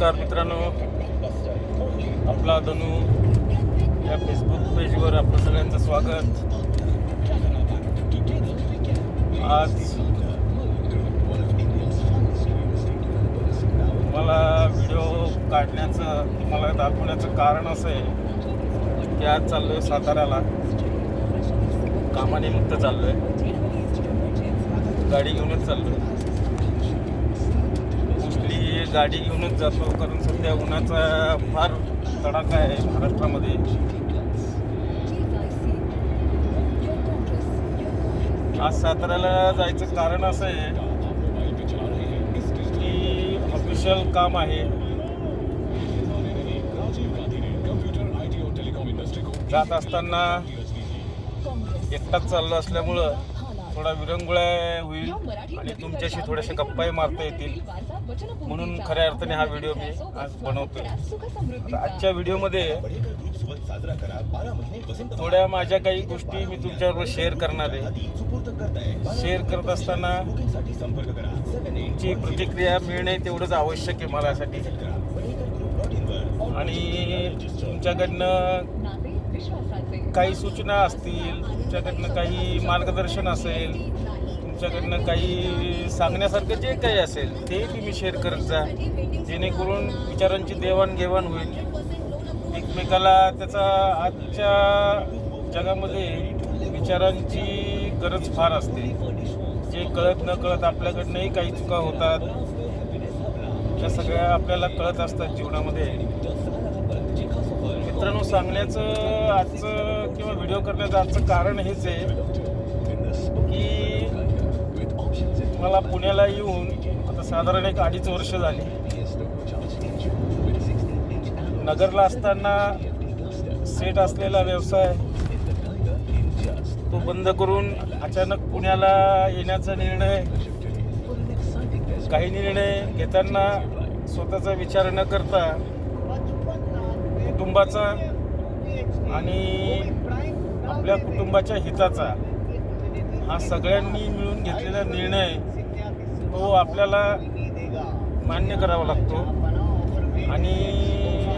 नमस्कार मित्रांनो. आपला धनू या फेसबुक पेजवर आपलं सगळ्यांचं स्वागत. आज मला व्हिडिओ काढण्याचं तुम्हाला दाखवण्याचं कारण असं आहे की आज चाललो आहे साताऱ्याला. कामानिमित्त चाललो आहे गाडी घेऊनच चाललो आहे गाडी घेऊनच जातो कारण सध्या उन्हाचा फार तडाखा आहे महाराष्ट्रामध्ये. आज साताऱ्याला जायचं कारण असं आहे की ऑफिशियल काम आहे. जात असताना एकटाच चाललो असल्यामुळं थोडा विरंगुळा होईल आणि तुमच्याशी थोडेसे गप्पाही मारता येतील. म्हणून खऱ्या अर्थाने हा व्हिडिओ मी आज बनवतोय. आजच्या व्हिडिओमध्ये थोड्या माझ्या काही गोष्टी मी तुमच्याबरोबर शेअर करणार आहे. शेअर करत असताना तुमची प्रतिक्रिया मिळणे तेवढंच आवश्यक आहे मलासाठी आणि तुमच्याकडनं काही सूचना असतील तुमच्याकडनं काही मार्गदर्शन असेल तुमच्याकडनं काही सांगण्यासारखं जे काही असेल ते तुम्ही शेअर करत जा. जेणेकरून विचारांची देवाणघेवाण होईल. एकमेकाला त्याचा आजच्या जगामध्ये विचारांची गरज फार असते. जे कळत न कळत आपल्याकडनंही काही चुका होतात. त्या सगळ्या आपल्याला कळत असतात जीवनामध्ये. मित्रांनो सांगण्याचं आजचं किंवा व्हिडिओ करण्याचं आजचं कारण हेच आहे की मला पुण्याला येऊन आता साधारण एक अडीच वर्ष झाली. नगरला असताना सेट असलेला व्यवसाय तो बंद करून अचानक पुण्याला येण्याचा निर्णय काही निर्णय घेताना स्वतःचा विचार न करता कुटुंबाचा आणि आपल्या कुटुंबाच्या हिताचा हा सगळ्यांनी मिळून घेतलेला निर्णय तो आपल्याला मान्य करावा लागतो. आणि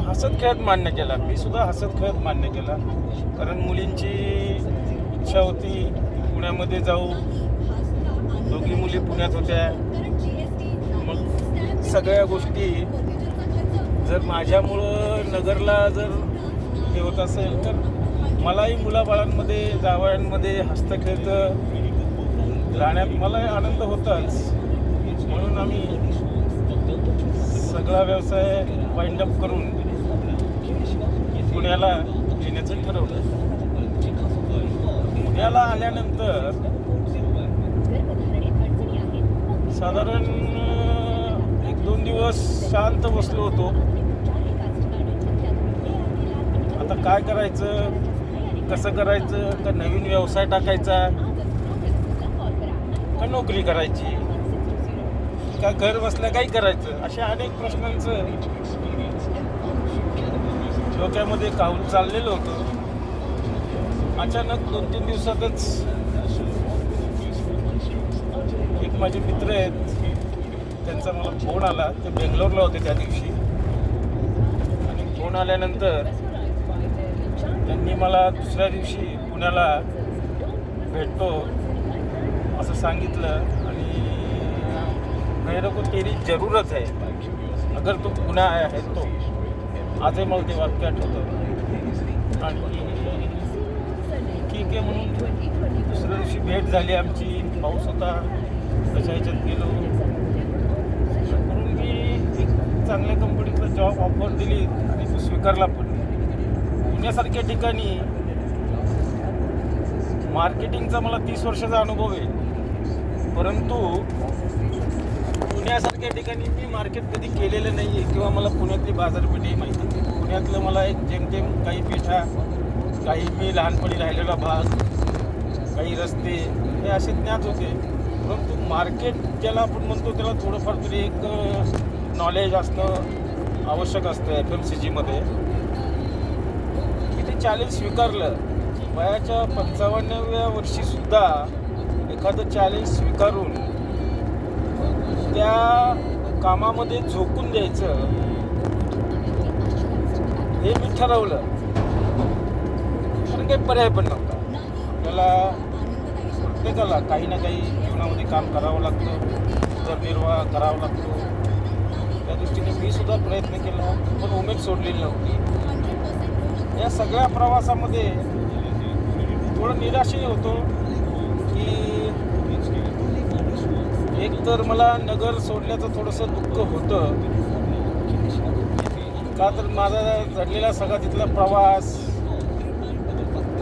हसत खेळत मान्य केला. मी सुद्धा हसत खेळत मान्य केला. कारण मुलींची इच्छा होती पुण्यामध्ये जाऊ. दोघी मुली पुण्यात होत्या. मग सगळ्या गोष्टी जर माझ्यामुळं नगरला जर हे होत असेल तर मलाही मुलाबाळांमध्ये जावयांमध्ये हस्तखेळत राहण्यात मलाही आनंद होताच. म्हणून आम्ही सगळा व्यवसाय वाइंड अप करून पुण्याला येण्याचं ठरवलं. पुण्याला आल्यानंतर साधारण एक दोन दिवस शांत बसलो होतो आता काय करायचं? कसं करायचं? का नवीन व्यवसाय टाकायचा? का नोकरी करायची? का घर बसल्या काही करायचं? अशा अनेक प्रश्नांचं डोक्यामध्ये काहून चाललेलं होतं. अचानक दोन तीन दिवसातच एक माझे मित्र आहेत. त्यांचा मला फोन आला. ते बेंगलोरला होते त्या दिवशी. आणि फोन आल्यानंतर त्यांनी मला दुसऱ्या दिवशी पुण्याला भेटतो असं सांगितलं आणि मेरे को तेरी जरूरत आहे. अगर तू पुन्हा आहे तो आजही मला ते वाक्य आठवतं. आणखी ठीक आहे म्हणून दुसऱ्या दिवशी भेट झाली आमची. पाऊस होता तशा ह्याच्यात गेलो. म्हणून मी एक चांगल्या कंपनीतला जॉब ऑफर दिली आणि तो स्वीकारला पण पुण्यासारख्या ठिकाणी मार्केटिंगचा मला तीस वर्षाचा अनुभव आहे. परंतु पुण्यासारख्या ठिकाणी मी मार्केट कधी केलेलं नाही आहे किंवा मला पुण्यातली बाजारपेठही माहिती नाही. पुण्यातलं मला एक जेमतेम काही पेठा काही मी लहानपणी राहिलेला भाग काही रस्ते हे असे ज्ञात होते. परंतु मार्केट ज्याला आपण म्हणतो त्याला थोडंफार तरी एक नॉलेज असणं आवश्यक असतं एफ एम सी जीमध्ये चॅलेंज स्वीकारलं. वयाच्या पंचावन्नव्या वर्षीसुद्धा एखादं चॅलेंज स्वीकारून त्या कामामध्ये झोकून द्यायचं हे मी ठरवलं. कारण काही पर्याय पण नव्हता. आपल्याला प्रत्येकाला काही ना काही जीवनामध्ये काम करावं लागतं उदरनिर्वाह करावा लागतो. त्या दृष्टीने मी सुद्धा प्रयत्न केला पण उमेद सोडलेली नव्हती. या सगळ्या प्रवासामध्ये थोडं निराशही होतो की एक तर मला नगर सोडण्याचं थोडंसं दुःख होतं. का तर माझा घडलेला सगळा तिथला प्रवास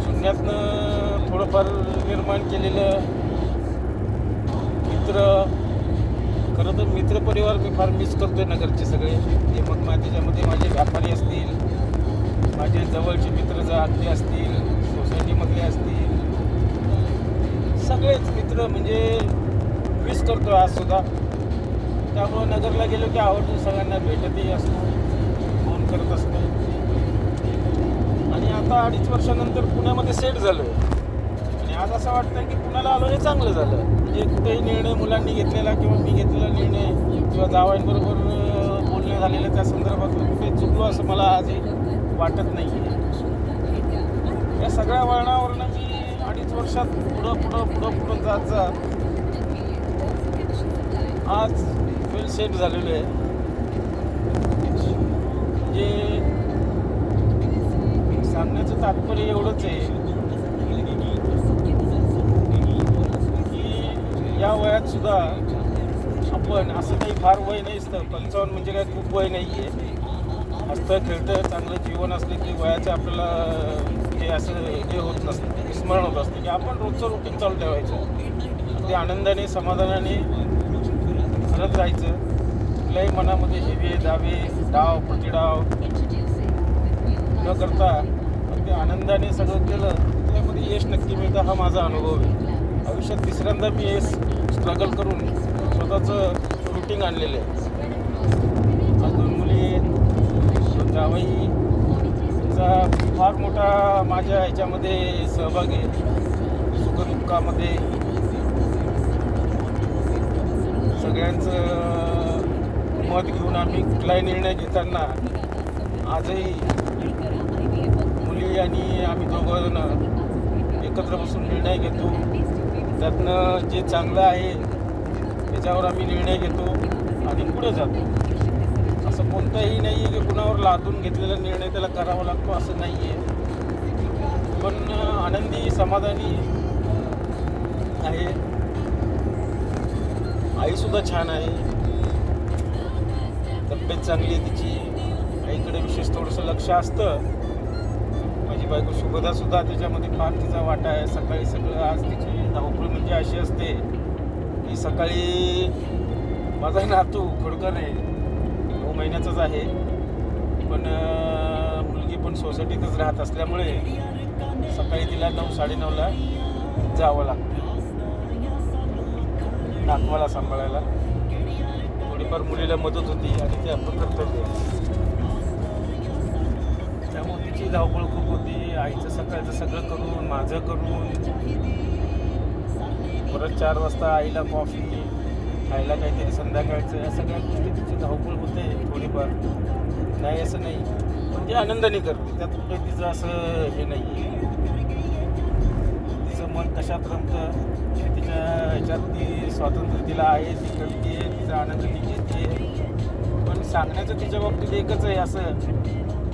शून्यातनं थोडंफार निर्माण केलेलं मित्र खरं तर मित्रपरिवार मी फार मिस करतोय नगरचे सगळे. ते मग मा त्याच्यामध्ये माझे व्यापारी असतील माझे जवळचे मित्र जर आतले असतील सोसायटीमधले असतील सगळेच मित्र म्हणजे मिस करतो आज सुद्धा. त्यामुळं नगरला गेलो की आवर्जून सगळ्यांना भेटतही असतो फोन करत असतो. आणि आता अडीच वर्षानंतर पुण्यामध्ये सेट झालो आणि आज असं वाटतं की पुण्याला आलो हे चांगलं झालं. म्हणजे कुठेही निर्णय मुलांनी घेतलेला किंवा मी घेतलेला निर्णय किंवा जावांबरोबर बोलणं झालेलं त्या संदर्भात कुठे चुकलो असं मला आजही वाटत नाही आहे या सगळ्या वळणावरनं मी अडीच वर्षात पुढं पुढं पुढं पुढं जात जात आज वेल सेट झालेलो आहे. म्हणजे सांगण्याचं तात्पर्य एवढंच आहे की या वयात सुद्धा आपण असं काही फार वय नाही असतं पंचावन्न म्हणजे काय खूप वय नाही आहे हसतं खेळतं चांगलं जीवन असलं की वयाचं आपल्याला हे असं हे होत नसतं विस्मरण होत असतं की आपण रोजचं रुटीन चालू ठेवायचं. ते आनंदाने समाधानाने करत राहायचं कुठल्याही मनामध्ये हेवे दावे डाव प्रतिडाव न करता ते आनंदाने सगळं केलं त्यामध्ये यश नक्की मिळतं हा माझा अनुभव आहे. आयुष्यात तिसऱ्यांदा मी हे स्ट्रगल करून स्वतःचं रुटीन आणलेलं आहे. दोन तिचा फार मोठा माझ्या ह्याच्यामध्ये सहभाग आहे. सुखदुःखामध्ये. सगळ्यांचं मत घेऊन आम्ही कुठलाही निर्णय घेताना आजही मुली आणि आम्ही दोघं एकत्र बसून निर्णय घेतो. त्यातनं जे चांगलं आहे त्याच्यावर आम्ही निर्णय घेतो आणि पुढे जातो. असं कोणतंही नाही आहे की कुणावर लादून घेतलेला निर्णय त्याला करावा लागतो असं नाही आहे. पण आनंदी समाधानी आहे. आईसुद्धा छान आहे. तब्येत चांगली आहे तिची. आईकडे विशेष थोडंसं लक्ष असतं. माझी बायको सुभदासुद्धा त्याच्यामध्ये फार तिचा वाटा आहे. सकाळी सगळं आज तिची धावपळ म्हणजे अशी असते की सकाळी माझा नातू खोडकर आहे. महिन्याचाच आहे. पण मुलगी पण सोसायटीतच राहत असल्यामुळे सकाळी तिला नऊ साडेनऊला जावं लागतं. नातवाला सांभाळायला. थोडीफार मुलीला मदत होती आणि ते आपण कर्तव्य त्यामुळे तिची धावपळ खूप होती. आईचं सकाळचं सगळं करून माझं करून. परत चार वाजता आईला कॉफी खायला काहीतरी संध्याकाळचं या सगळ्या गोष्टी तिची धावपळ होते थोडीफार. नाही असं नाही. पण ती आनंदाने करते. त्यात काही तिचं असं हे नाही. तिचं मन कशात रमतं? तिच्या ह्याच्यात ती स्वातंत्र्य तिला आहे ती कळते तिचा आनंद ती घेते पण सांगण्याचं तिच्या बाबतीत एकच आहे असं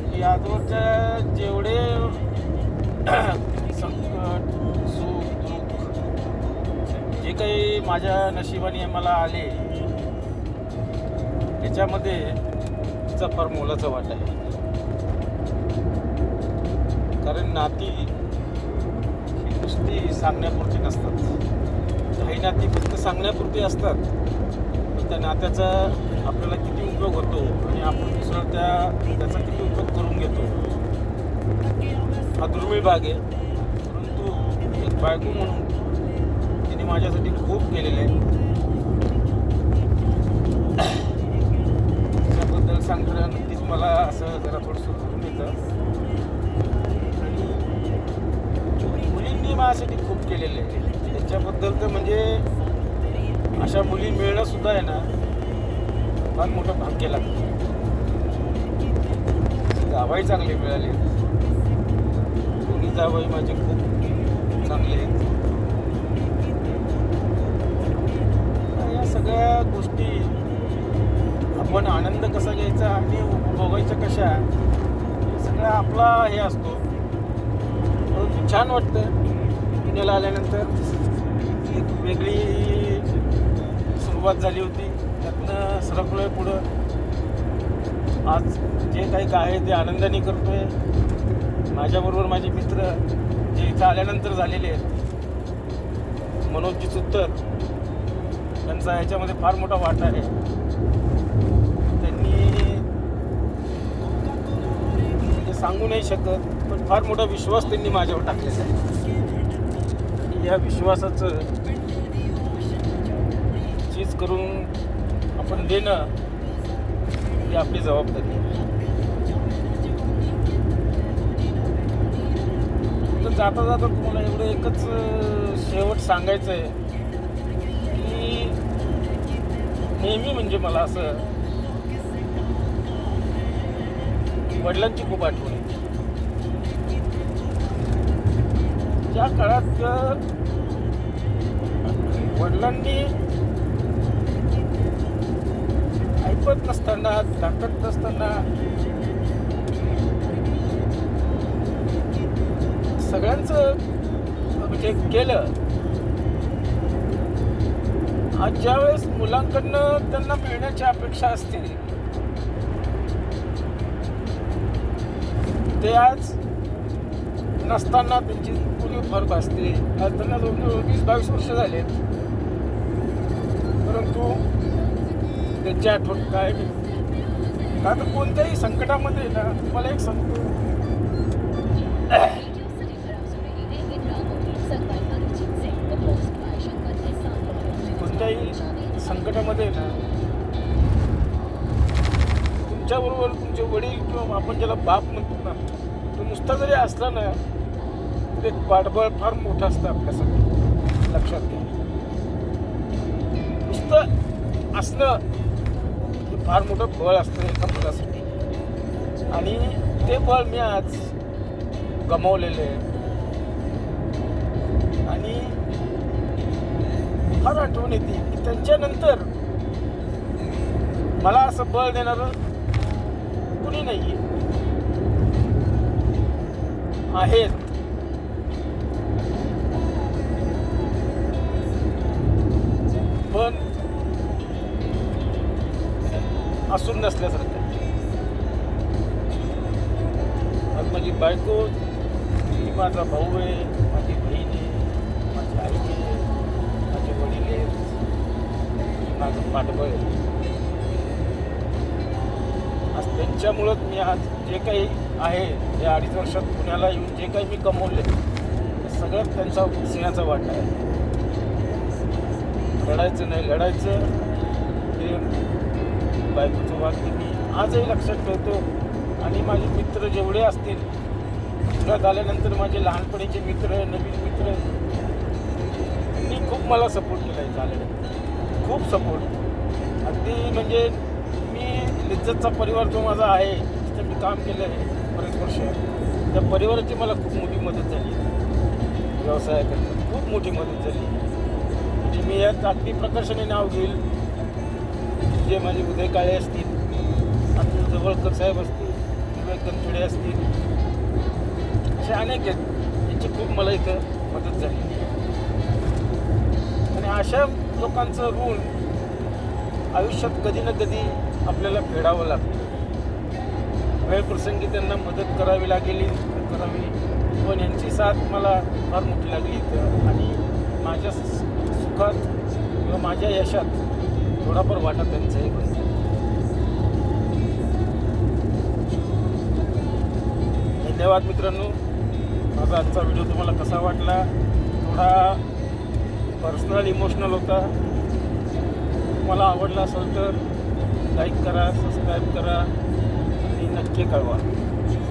की आजवरच्या जेवढे काही माझ्या नशिबाने मला आले त्याच्यामध्ये तिचा फार मोलाचा वाटा आहे. कारण नाती ही नुसती सांगण्यापुरती नसतात. काही नाती फक्त सांगण्यापुरती असतात त्या नात्याचा आपल्याला किती उपयोग होतो आणि आपण दुसरा त्या त्याचा किती उपयोग करून घेतो हा दुर्मिळ भाग आहे. परंतु एक बायको म्हणून माझ्यासाठी खूप केलेलं आहे त्याबद्दल सांगताना नक्कीच मला असं जरा थोडंसं करून येतं. आणि मुलींनी माझ्यासाठी खूप केलेलं आहे त्याच्याबद्दल तर म्हणजे अशा मुली मिळणं सुद्धा आहे ना फार मोठं भाग्य लागतं. जावई चांगले मिळाले. दोन्ही जावाई माझे खूप गोष्टी. आपण आनंद कसा घ्यायचा आणि उपभोगायच्या कशा सगळा आपला हे असतो. म्हणून छान वाटतं. पुण्याला आल्यानंतर एक वेगळी सुरुवात झाली होती. त्यातनं सरकलोय पुढं. आज जे काही काय आहे ते आनंदाने करतोय. माझ्याबरोबर माझे मित्र जे इथं आल्यानंतर झालेले आहेत. मनोजी सुत्तर. त्यांचा याच्यामध्ये फार मोठा वाटा आहे. त्यांनी सांगू नाही शकत पण फार मोठा विश्वास त्यांनी माझ्यावर टाकलेला आहे. या विश्वासाचं चीज करून आपण देणं ही आपली जबाबदारी आहे. तर जाता जाता तुम्हाला एवढं एकच शेवट सांगायचं आहे नेहमी म्हणजे मला असं वडिलांची खूप आठवण येते. त्या काळात वडिलांनी ऐकत नसताना दाखत नसताना सगळ्यांचं म्हणजे केलं आज ज्यावेळेस मुलांकडनं त्यांना मिळण्याची अपेक्षा असते ते आज नसताना त्यांची पूर्वी भर भासते. आज त्यांना जवळजवळ वीस बावीस वर्ष झालेत परंतु त्यांची आठवण काय का तर कोणत्याही संकटामध्ये ना तुम्हाला एक सांगतो कोणत्याही आहे ना. तुमच्याबरोबर तुमचे वडील किंवा आपण ज्याला बाप म्हणतो ना तो नुसता जरी असला ना तरी एक पाठबळ फार मोठं असतं आपल्यासाठी. लक्षात घ्या. नुसतं असणं हे फार मोठं बळ असतं एका मुलासाठी. आणि ते बळ मी आज गमावलेलं आहे. आणि फार आठवण येते की त्यांच्यानंतर मला असं बळ देणारं कुणी नाही आहेत पण असून नसल्यासारखं आज माझी बायको ही माझा भाऊ आहे माझी बहीण आहे माझी आई आहे माझे वडील आहेत माझं पाठबळ आहे. आज त्यांच्यामुळंच मी आज जे काही आहे या अडीच वर्षात पुण्याला येऊन जे काही मी कमवले ते सगळं त्यांचा सिंहाचा वाटा आहे. लढायचं नाही लढायचं. ते बायकोचं वाक्य मी आजही लक्षात ठेवतो. आणि माझे मित्र जेवढे असतील पुण्यात आल्यानंतर माझे लहानपणीचे मित्र नवीन मित्र त्यांनी खूप मला सपोर्ट केला आहे झाल्यानंतर खूप सपोर्ट अगदी म्हणजे लिज्जतचा परिवार जो माझा आहे तिथे मी काम केलं आहे बरेच वर्ष. त्या परिवाराची मला खूप मोठी मदत झाली. व्यवसायाकरता खूप मोठी मदत झाली. म्हणजे मी यात अगदी प्रकर्षाने नाव घेईल. जे माझे उदय काळे असतील अतुल जवळकर साहेब असतील विवेक गणखडे असतील असे अनेक आहेत. यांची खूप मला इथं मदत झाली. आणि अशा लोकांचं ऋण आयुष्यात कधी ना कधी आपल्याला फेडावं लागतं. वेळ प्रसंगी त्यांना मदत करावी लागेल करावी. पण यांची साथ मला फार मोठी लागली आणि माझ्या सुखात किंवा माझ्या यशात थोडाफार वाटा त्यांचाही पण धन्यवाद मित्रांनो. माझा आजचा व्हिडिओ तुम्हाला कसा वाटला? थोडा पर्सनल इमोशनल होता. तुम्हाला आवडला असेल तर लाईक करा सबस्क्राईब करा आणि नक्की कळवा.